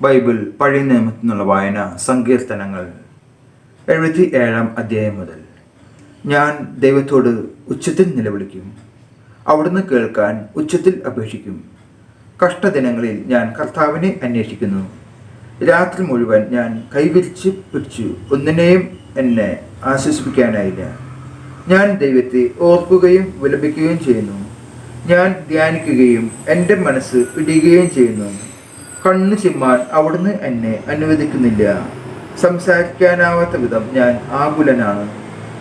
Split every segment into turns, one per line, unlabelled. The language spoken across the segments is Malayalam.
ബൈബിൾ പഴയ നിയമത്തിൽ നിന്നുള്ള വായന സങ്കീർത്തനങ്ങൾ എഴുപത്തി ഏഴാം അധ്യായം മുതൽ. ഞാൻ ദൈവത്തോട് ഉച്ചത്തിൽ നിലവിളിക്കും. അവിടുന്ന് കേൾക്കാൻ ഉച്ചത്തിൽ അപേക്ഷിക്കും. കഷ്ടദിനങ്ങളിൽ ഞാൻ കർത്താവിനെ അന്വേഷിക്കുന്നു. രാത്രി മുഴുവൻ ഞാൻ കൈവിരിച്ച് പിടിച്ചു. ഒന്നിനെയും എന്നെ ആശ്വസിപ്പിക്കാനായില്ല. ഞാൻ ദൈവത്തെ ഓർക്കുകയും വിലപിക്കുകയും ചെയ്യുന്നു. ഞാൻ ധ്യാനിക്കുകയും എന്റെ മനസ്സ് ഇടുകയും ചെയ്യുന്നു. കണ്ണു ചിമ്മാൻ അവിടുന്ന് എന്നെ അനുവദിക്കുന്നില്ല. സംസാരിക്കാനാവാത്ത വിധം ഞാൻ ആകുലനാണ്.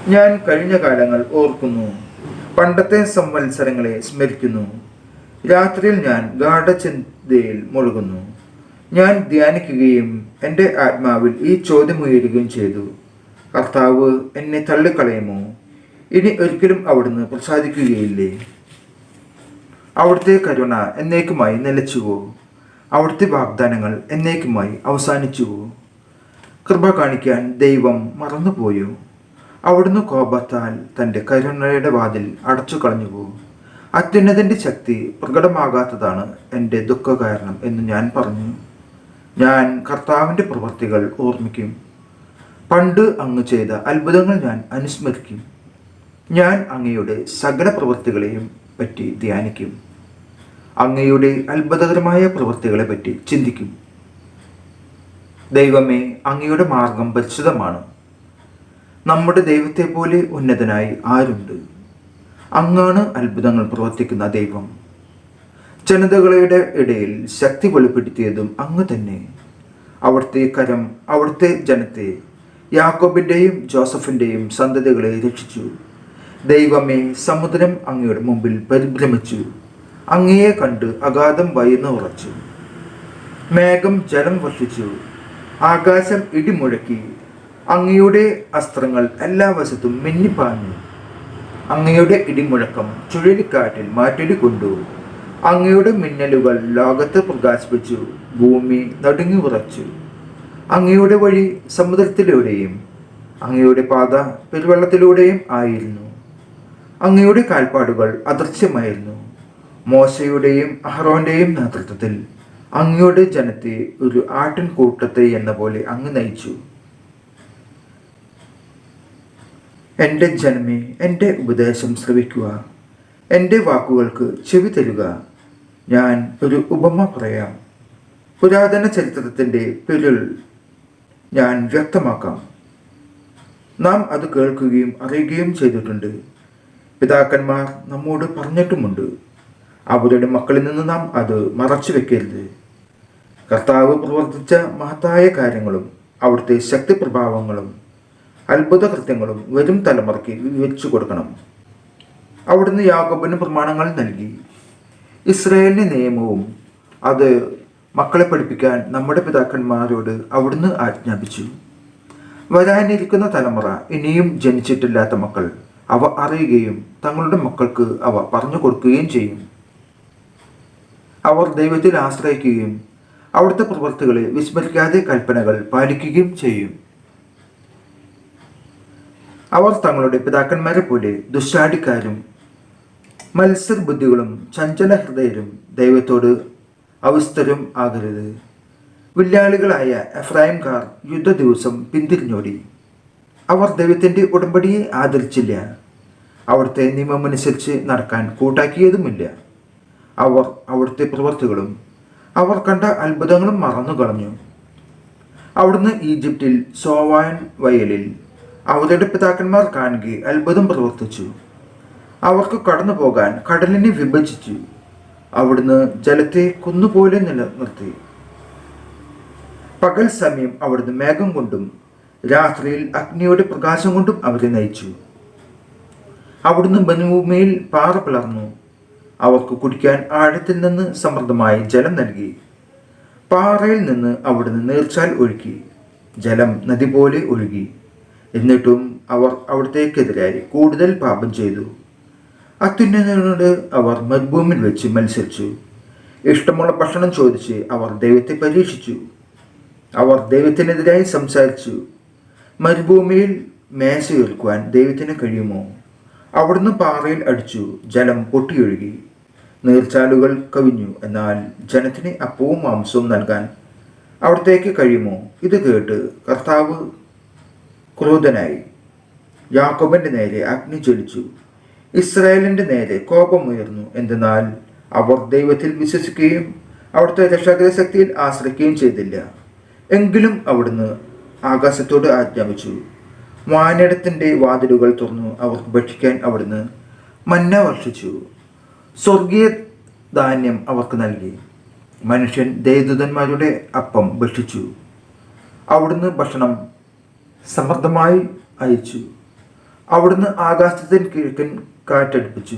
ഞാൻ കഴിഞ്ഞ കാലങ്ങൾ ഓർക്കുന്നു. പണ്ടത്തെ സംവത്സരങ്ങളെ സ്മരിക്കുന്നു. രാത്രിയിൽ ഞാൻ ഗാഠചിന്തയിൽ മുഴുകുന്നു. ഞാൻ ധ്യാനിക്കുകയും എന്റെ ആത്മാവിൽ ഈ ചോദ്യം ഉയരുകയും ചെയ്തു. കർത്താവ് എന്നെ തള്ളിക്കളയുമോ? ഇനി ഒരിക്കലും അവിടുന്ന് പ്രസാദിക്കുകയില്ലേ? അവിടുത്തെ കരുണ എന്നേക്കുമായി നിലച്ചുവോ? അവിടുത്തെ വാഗ്ദാനങ്ങൾ എന്നേക്കുമായി അവസാനിച്ചു. കൃപ കാണിക്കാൻ ദൈവം മറന്നുപോയോ? അവിടുന്ന് കോപത്താൽ തന്റെ കരുണയുടെ വാതിൽ അടച്ചു കളഞ്ഞുവോ അത്യുന്നതന്റെ ശക്തി പ്രകടമാകാത്തതാണ് എന്റെ ദുഃഖ കാരണം എന്ന് ഞാൻ പറഞ്ഞു. ഞാൻ കർത്താവിന്റെ പ്രവൃത്തികൾ ഓർമ്മിക്കും. പണ്ട് അങ്ങ് ചെയ്ത അത്ഭുതങ്ങൾ ഞാൻ അനുസ്മരിക്കും. ഞാൻ അങ്ങയുടെ സകല പ്രവൃത്തികളെയും പറ്റി ധ്യാനിക്കും. അങ്ങയുടെ അത്ഭുതകരമായ പ്രവൃത്തികളെ പറ്റി ചിന്തിക്കും. ദൈവമേ അങ്ങയുടെ മാർഗം പരിശുദ്ധമാണ്. നമ്മുടെ ദൈവത്തെ പോലെ ഉന്നതനായി ആരുണ്ട്? അങ്ങാണ് അത്ഭുതങ്ങൾ പ്രവർത്തിക്കുന്ന ദൈവം. ജനതകളുടെ ഇടയിൽ ശക്തി വെളിപ്പെടുത്തിയതും അങ്ങ് തന്നെ. അവിടുത്തെ കരം അവിടുത്തെ ജനത്തെ യാക്കോബിന്റെയും ജോസഫിന്റെയും സന്തതികളെ രക്ഷിച്ചു. ദൈവമേ സമുദ്രം അങ്ങയുടെ മുമ്പിൽ പരിഭ്രമിച്ചു. അങ്ങയെ കണ്ട് അഗാധം വയന്നു ഉറച്ചു. മേഘം ജലം വർഷിച്ചു. ആകാശം ഇടിമുഴക്കി. അങ്ങയുടെ അസ്ത്രങ്ങൾ എല്ലാ വശത്തും മിന്നിപ്പാഞ്ഞു അങ്ങയുടെ ഇടിമുഴക്കം ചുഴലിക്കാറ്റിൽ മാറ്റൊലി കൊണ്ടു. അങ്ങയുടെ മിന്നലുകൾ ലോകത്ത് പ്രകാശിപ്പിച്ചു. ഭൂമി നടുങ്ങി ഉറച്ചു. അങ്ങയുടെ വഴി സമുദ്രത്തിലൂടെയും അങ്ങയുടെ പാത പെരുവെള്ളത്തിലൂടെയും ആയിരുന്നു. അങ്ങയുടെ കാൽപ്പാടുകൾ അദൃശ്യമായിരുന്നു. മോശയുടെയും അഹ്റോന്റെയും നേതൃത്വത്തിൽ അങ്ങയുടെ ജനത്തെ ഒരു ആട്ടിൻ കൂട്ടത്തെ എന്ന പോലെ അങ്ങ് നയിച്ചു. എന്റെ ജനമേ എന്റെ ഉപദേശം ശ്രവിക്കുക. എന്റെ വാക്കുകൾക്ക് ചെവി തരുക. ഞാൻ ഒരു ഉപമ പറയാം. പുരാതന ചരിത്രത്തിന്റെ പെരുൾ ഞാൻ വ്യക്തമാക്കാം. നാം അത് കേൾക്കുകയും അറിയുകയും ചെയ്തിട്ടുണ്ട്. പിതാക്കന്മാർ നമ്മോട് പറഞ്ഞിട്ടുമുണ്ട്. അവരുടെ മക്കളിൽ നിന്ന് നാം അത് മറച്ചു വെക്കരുത്. കർത്താവ് പ്രവർത്തിച്ച മഹത്തായ കാര്യങ്ങളും അവിടുത്തെ ശക്തി പ്രഭാവങ്ങളും അത്ഭുത കൃത്യങ്ങളും വരും തലമുറയ്ക്ക് വിവരിച്ചു കൊടുക്കണം. അവിടുന്ന് യാക്കോബിന് പ്രമാണങ്ങൾ നൽകി. ഇസ്രയേലിന് നിയമവും അത് മക്കളെ പഠിപ്പിക്കാൻ നമ്മുടെ പിതാക്കന്മാരോട് അവിടുന്ന് ആജ്ഞാപിച്ചു. വരാനിരിക്കുന്ന തലമുറ ഇനിയും ജനിച്ചിട്ടില്ലാത്ത മക്കൾ അവ അറിയുകയും തങ്ങളുടെ മക്കൾക്ക് അവ പറഞ്ഞു കൊടുക്കുകയും ചെയ്യും. അവർ ദൈവത്തിൽ ആശ്രയിക്കുകയും അവിടുത്തെ പ്രവൃത്തികളെ വിസ്മരിക്കാതെ കൽപ്പനകൾ പാലിക്കുകയും ചെയ്യും. അവർ തങ്ങളുടെ പിതാക്കന്മാരെ പോലെ ദുശാടിക്കാരും മത്സര ബുദ്ധികളും ചഞ്ചല ഹൃദയരും ദൈവത്തോട് അവസ്ഥരും ആകരുത്. വില്ലാളികളായ എഫ്രായിംകാർ യുദ്ധ ദിവസം പിന്തിരിഞ്ഞോടി. അവർ ദൈവത്തിന്റെ ഉടമ്പടിയെ ആദരിച്ചില്ല. അവിടുത്തെ നിയമമനുസരിച്ച് നടക്കാൻ കൂട്ടാക്കിയതുമില്ല. അവർ അവിടുത്തെ പ്രവൃത്തികളും അവർ കണ്ട അത്ഭുതങ്ങളും മറന്നു കളഞ്ഞു. അവിടുന്ന് ഈജിപ്തിൽ സോവായൻ വയലിൽ അവരുടെ പിതാക്കന്മാർ കാണുക അത്ഭുതം പ്രവർത്തിച്ചു. അവർക്ക് കടന്നു പോകാൻ കടലിനെ വിഭജിച്ചു. അവിടുന്ന് ജലത്തെ കുന്നുപോലെ നിലനിർത്തി പകൽ സമയം അവിടുന്ന് മേഘം കൊണ്ടും രാത്രിയിൽ അഗ്നിയുടെ പ്രകാശം കൊണ്ടും അവരെ നയിച്ചു. അവിടുന്ന് ബനുഭൂമിയിൽ പാറ പിളർന്നു. അവർക്ക് കുടിക്കാൻ ആഴത്തിൽ നിന്ന് സമൃദ്ധമായി ജലം നൽകി. പാറയിൽ നിന്ന് അവിടുന്ന് നീർച്ചാൽ ഒഴുക്കി ജലം നദി പോലെ ഒഴുകി. എന്നിട്ടും അവർ അവിടത്തേക്കെതിരായി കൂടുതൽ പാപം ചെയ്തു. അത്യുന്നതനോട് അവർ മരുഭൂമിൽ വെച്ച് മത്സരിച്ചു. ഇഷ്ടമുള്ള ഭക്ഷണം ചോദിച്ച് അവർ ദൈവത്തെ പരീക്ഷിച്ചു. അവർ ദൈവത്തിനെതിരായി സംസാരിച്ചു. മരുഭൂമിയിൽ മേശ ഏൽക്കുവാൻ ദൈവത്തിന് കഴിയുമോ? അവിടുന്ന് പാറയിൽ അടിച്ചു ജലം പൊട്ടിയൊഴുകി. നീർച്ചാലുകൾ കവിഞ്ഞു. എന്നാൽ ജനത്തിന് അപ്പവും മാംസവും നൽകാൻ അവിടത്തേക്ക് കഴിയുമോ? ഇത് കേട്ട് കർത്താവ് ക്രോധനായി യാക്കോബന്റെ നേരെ അഗ്നി ജ്വലിച്ചു. ഇസ്രായേലിന്റെ നേരെ കോപമുയർന്നു. എന്തെന്നാൽ അവർ ദൈവത്തിൽ വിശ്വസിക്കുകയും അവിടുത്തെ രക്ഷാകര ശക്തിയിൽ ആശ്രയിക്കുകയും ചെയ്തില്ല. എങ്കിലും അവിടുന്ന് ആകാശത്തോട് ആജ്ഞാപിച്ചു. വാനിടത്തിന്റെ വാതിലുകൾ തുറന്നു അവർക്ക് ഭക്ഷിക്കാൻ അവിടുന്ന് മന്ന വർഷിച്ചു. സ്വർഗീയ ധാന്യം അവർക്ക് നൽകി. മനുഷ്യൻ ദേവദൂതന്മാരുടെ അപ്പം ഭക്ഷിച്ചു. അവിടുന്ന് ഭക്ഷണം സമൃദ്ധമായി അയച്ചു. അവിടുന്ന് ആകാശത്തിന് കിഴക്കൻ കാറ്റടുപ്പിച്ചു.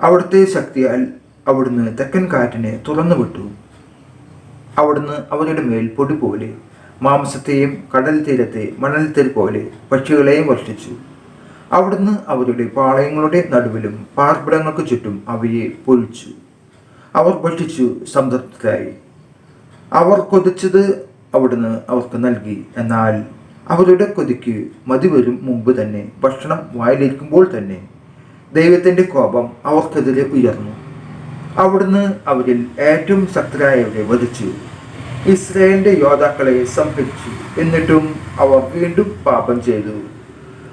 അവിടുത്തെ ശക്തിയാൽ അവിടുന്ന് തെക്കൻ കാറ്റിനെ തുറന്നു വിട്ടു അവിടുന്ന് അവരുടെ മേൽ പൊടി പോലെ മാംസത്തെയും കടൽ തീരത്തെ മണൽത്തരി പോലെ പക്ഷികളെയും വർഷിച്ചു. അവിടുന്ന് അവരുടെ പാളയങ്ങളുടെ നടുവിലും പാർപ്പിടങ്ങൾക്ക് ചുറ്റും അവയെ പൊഴിച്ചു അവർ ഭക്ഷിച്ചു സംതൃപ്തരായി. അവർ കൊതിച്ചത് അവിടുന്ന് അവർക്ക് നൽകി. എന്നാൽ അവരുടെ കൊതിക്ക് മതി വരും മുമ്പ് തന്നെ ഭക്ഷണം വായിലിരിക്കുമ്പോൾ തന്നെ ദൈവത്തിന്റെ കോപം അവർക്കെതിരെ ഉയർന്നു. അവിടുന്ന് അവരിൽ ഏറ്റവും ശക്തരായവരെ വധിച്ചു. ഇസ്രായേലിന്റെ യോദ്ധാക്കളെ സംഹരിച്ചു. എന്നിട്ടും അവർ വീണ്ടും പാപം ചെയ്തു.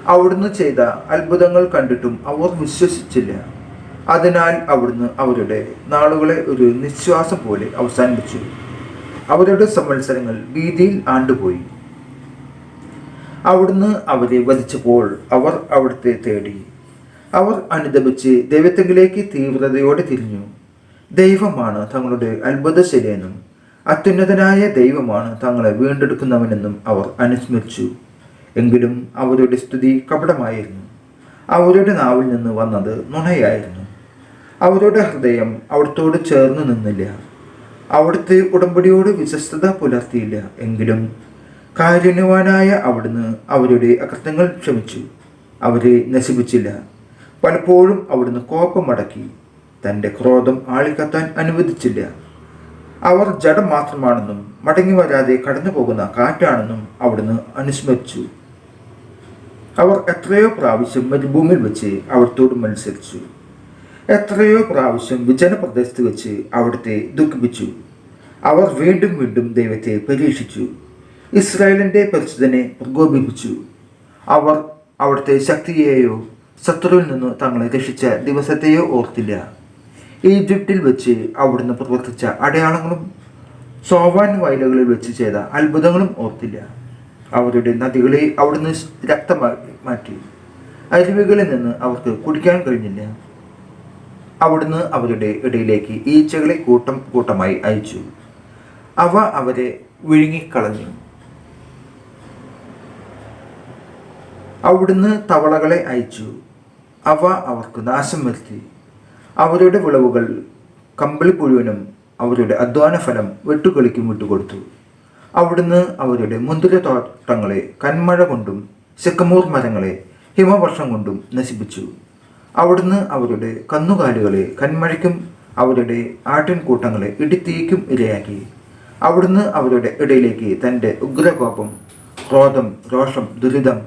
അവിടുന്ന് ചെയ്ത അത്ഭുതങ്ങൾ കണ്ടിട്ടും അവർ വിശ്വസിച്ചില്ല. അതിനാൽ അവിടുന്ന് അവരുടെ നാളുകളെ ഒരു നിശ്വാസം പോലെ അവസാനിപ്പിച്ചു. അവരുടെ സംവത്സരങ്ങൾ ഭീതിയിൽ ആണ്ടുപോയി. അവിടുന്ന് അവരെ വധിച്ചപ്പോൾ അവർ അവിടുത്തെ തേടി. അവർ അനുദപിച്ച് ദൈവത്തെങ്കിലേക്ക് തീവ്രതയോടെ തിരിഞ്ഞു. ദൈവമാണ് തങ്ങളുടെ അത്ഭുതശരിയെന്നും അത്യുന്നതനായ ദൈവമാണ് തങ്ങളെ വീണ്ടെടുക്കുന്നവനെന്നും അവർ അനുസ്മരിച്ചു. എങ്കിലും അവരുടെ സ്തുതി കപടമായിരുന്നു. അവരുടെ നാവിൽ നിന്ന് വന്നത് നുണയായിരുന്നു. അവരുടെ ഹൃദയം അവിടത്തോട് ചേർന്ന് നിന്നില്ല. അവിടുത്തെ ഉടമ്പടിയോട് വിശ്വസ്തത പുലർത്തിയില്ല. എങ്കിലും കാരുണ്യവാനായ അവിടുന്ന് അവരുടെ അകൃത്യങ്ങൾ ക്ഷമിച്ചു. അവരെ നശിപ്പിച്ചില്ല. പലപ്പോഴും അവിടുന്ന് കോപ്പമടക്കി തന്റെ ക്രോധം ആളിക്കത്താൻ അനുവദിച്ചില്ല. അവർ ജഡം മാത്രമാണെന്നും മടങ്ങി വരാതെ കടന്നു പോകുന്ന കാറ്റാണെന്നും അവിടുന്ന് അനുസ്മരിച്ചു. അവർ എത്രയോ പ്രാവശ്യം മരുഭൂമിയിൽ വെച്ച് അവിടത്തോട് മത്സരിച്ചു. എത്രയോ പ്രാവശ്യം വിജനപ്രദേശത്ത് വെച്ച് അവിടുത്തെ ദുഃഖിപ്പിച്ചു. അവർ വീണ്ടും വീണ്ടും ദൈവത്തെ പരീക്ഷിച്ചു. ഇസ്രായേലിന്റെ പരിശുദ്ധനെ പ്രകോപിപ്പിച്ചു. അവർ അവിടുത്തെ ശക്തിയെയോ ശത്രുവിൽ നിന്ന് തങ്ങളെ രക്ഷിച്ച ദിവസത്തെയോ ഓർത്തില്ല. ഈജിപ്തിൽ വെച്ച് അവിടുന്ന് പ്രവർത്തിച്ച അടയാളങ്ങളും സോവാൻ വയലുകളിൽ വെച്ച് ചെയ്ത അത്ഭുതങ്ങളും ഓർത്തില്ല. അവരുടെ നദികളെ അവിടുന്ന് രക്തമാക്കി മാറ്റി. അരുവികളിൽ നിന്ന് അവർക്ക് കുടിക്കാൻ കഴിഞ്ഞില്ല. അവിടുന്ന് അവരുടെ ഇടയിലേക്ക് ഈച്ചകളെ കൂട്ടം കൂട്ടമായി അയച്ചു. അവ അവരെ വിഴുങ്ങിക്കളഞ്ഞു. അവിടുന്ന് തവളകളെ അയച്ചു. അവ അവർക്ക് നാശം വരുത്തി. അവരുടെ വിളവുകൾ കമ്പിളി കമ്പിളിപ്പുഴുവിനും അവരുടെ അധ്വാന ഫലം വെട്ടുകളിക്കും വിട്ടുകൊടുത്തു. അവിടുന്ന് അവരുടെ മുന്തിര തോട്ടങ്ങളെ കന്മഴ കൊണ്ടും സിക്കമൂർ മരങ്ങളെ ഹിമവർഷം കൊണ്ടും നശിപ്പിച്ചു. അവിടുന്ന് അവരുടെ കന്നുകാലികളെ കന്മഴയ്ക്കും അവരുടെ ആട്ടിൻകൂട്ടങ്ങളെ ഇടിത്തീക്കും ഇരയാക്കി. അവിടുന്ന് അവരുടെ ഇടയിലേക്ക് തന്റെ ഉഗ്രകോപം ക്രോധം രോഷം ദുരിതം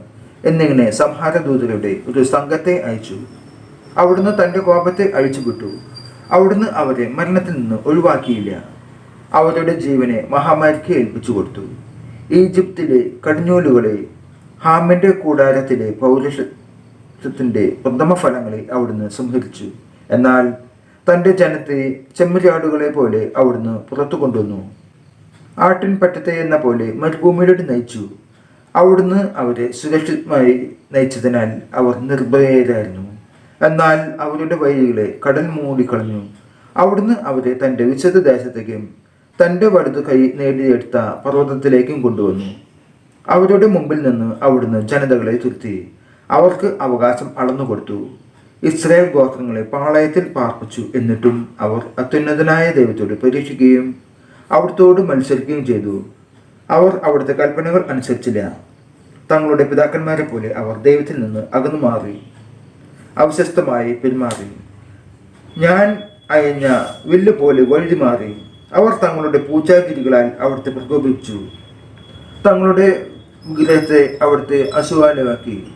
എന്നിങ്ങനെ സംഹാരദൂതരുടെ ഒരു സംഘത്തെ അയച്ചു. അവിടുന്ന് തന്റെ കോപത്തെ അഴിച്ചുവിട്ടു. അവിടുന്ന് അവരെ മരണത്തിൽ നിന്ന് ഒഴിവാക്കിയില്ല. അവരുടെ ജീവനെ മഹാമാരിക്ക് ഏൽപ്പിച്ചു കൊടുത്തു ഈജിപ്തിലെ കടിഞ്ഞൂലുകളെ ഹാമിന്റെ കൂടാരത്തിലെ പൗരുഷത്തിന്റെ പ്രഥമ ഫലങ്ങളെ അവിടുന്ന് സംഹരിച്ചു. എന്നാൽ തന്റെ ജനത്തെ ചെമ്മരിയാടുകളെ പോലെ അവിടുന്ന് പുറത്തു കൊണ്ടുവന്നു. ആട്ടിൻ പറ്റത്തെ എന്ന പോലെ മരുഭൂമിയിലോട്ട് നയിച്ചു. അവിടുന്ന് അവരെ സുരക്ഷിതമായി നയിച്ചതിനാൽ അവർ നിർഭയരായിരുന്നു. എന്നാൽ അവരുടെ വഴികളെ കടൽ മൂടിക്കളഞ്ഞു. അവിടുന്ന് അവരെ തന്റെ വിശുദ്ധ ദേശത്തേക്കും തന്റെ വലുത് കൈ നേടിയെടുത്ത പർവതത്തിലേക്കും കൊണ്ടുവന്നു. അവരുടെ മുമ്പിൽ നിന്ന് അവിടുന്ന് ജനതകളെ തുരുത്തി. അവർക്ക് അവകാശം അളന്നുകൊടുത്തു. ഇസ്രായേൽ ഗോത്രങ്ങളെ പാളയത്തിൽ പാർപ്പിച്ചു എന്നിട്ടും അവർ അത്യുന്നതനായ ദൈവത്തോട് പരീക്ഷിക്കുകയും അവിടുത്തോട് മത്സരിക്കുകയും ചെയ്തു. അവർ അവിടുത്തെ കൽപ്പനകൾ അനുസരിച്ചില്ല. തങ്ങളുടെ പിതാക്കന്മാരെ പോലെ അവർ ദൈവത്തിൽ നിന്ന് അകന്നു മാറി. അവശസ്തമായി പെരുമാറി. ഞാൻ അയഞ്ഞ വില്ല് പോലെ വഴുതി മാറി. അവർ തങ്ങളുടെ പൂച്ചാഗിരികളാൽ അവിടുത്തെ പ്രകോപിച്ചു തങ്ങളുടെ വിഗ്രഹത്തെ അവിടുത്തെ അശുവാലമാക്കി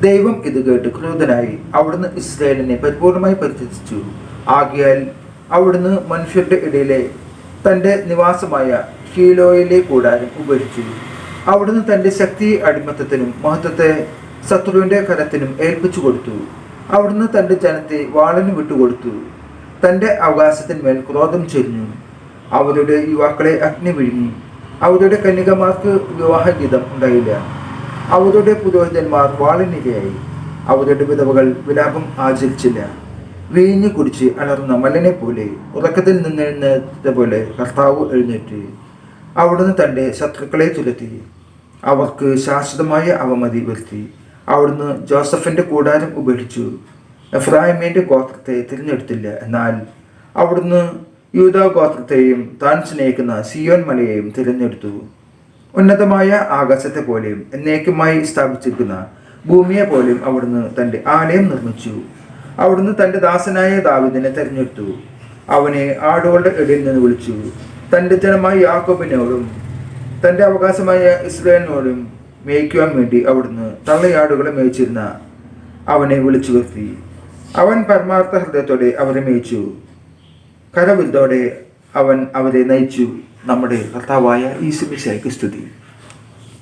ദൈവം ഇത് കേട്ട് ക്രോധനായി അവിടുന്ന് ഇസ്രായേലിനെ പരിപൂർണമായി പരിത്യജിച്ചു. ആകിയാൽ അവിടുന്ന് മനുഷ്യരുടെ ഇടയിലെ തന്റെ നിവാസമായ ഷീലോയിലെ കൂടാരം ഉപരിച്ചു അവിടുന്ന് തന്റെ ശക്തി അടിമത്തത്തിനും മഹത്വത്തെ ശത്രുവിന്റെ കരത്തിനും ഏൽപ്പിച്ചു കൊടുത്തു. അവിടുന്ന് തന്റെ ജനത്തെ വാളിന് വിട്ടുകൊടുത്തു. തന്റെ അവകാശത്തിന്മേൽ ക്രോധം ചൊരിഞ്ഞു. അവരുടെ യുവാക്കളെ അഗ്നി വിഴുങ്ങി. അവരുടെ കന്യകമാർക്ക് വിവാഹഗീതം ഉണ്ടായില്ല. അവരുടെ പുരോഹിതന്മാർ വാളിനിരയായി. അവരുടെ വിധവകൾ വിലാപം ആചരിച്ചില്ല. വീഞ്ഞു കുടിച്ച് അലർന്ന മല്ലനെ പോലെ ഉറക്കത്തിൽ നിന്നെഴുന്നേറ്റ പോലെ കർത്താവ് എഴുന്നേറ്റ്. അവിടുന്ന് തന്റെ ശത്രുക്കളെ തുരത്തി. അവർക്ക് ശാശ്വതമായ അവമതി വരുത്തി. അവിടുന്ന് ജോസഫിന്റെ കൂടാരം ഉപേക്ഷിച്ചു. എഫ്രാഹിമിന്റെ ഗോത്രത്തെ തിരഞ്ഞെടുത്തില്ല. എന്നാൽ അവിടുന്ന് യൂത ഗോത്രത്തെയും താൻ സ്നേഹിക്കുന്ന സിയോൻ മലയെയും തിരഞ്ഞെടുത്തു. ഉന്നതമായ ആകാശത്തെ പോലെയും എന്നേക്കുമായി സ്ഥാപിച്ചിരിക്കുന്ന ഭൂമിയെ പോലെയും അവിടുന്ന് തന്റെ ആലയം നിർമ്മിച്ചു. അവിടുന്ന് തന്റെ ദാസനായ ദാവിദിനെ തിരഞ്ഞെടുത്തു. അവനെ ആടുകളുടെ ഇടയിൽ നിന്ന് വിളിച്ചു. തന്റെ ജനമായ യാക്കോബിനോടും തന്റെ അവകാശമായ ഇസ്രയേലിനോടും മേയ്ക്കുവാൻ വേണ്ടി അവിടുന്ന് തള്ളയാടുകളെ മേയിച്ചിരുന്ന അവനെ വിളിച്ചു വരുത്തി. അവൻ പരമാർത്ഥ ഹൃദയത്തോടെ അവരെ മേയിച്ചു. കരവിരുതോടെ അവൻ അവരെ നയിച്ചു. നമ്മുടെ കർത്താവായ ഈസുമിശായ്ക്ക് സ്തുതി.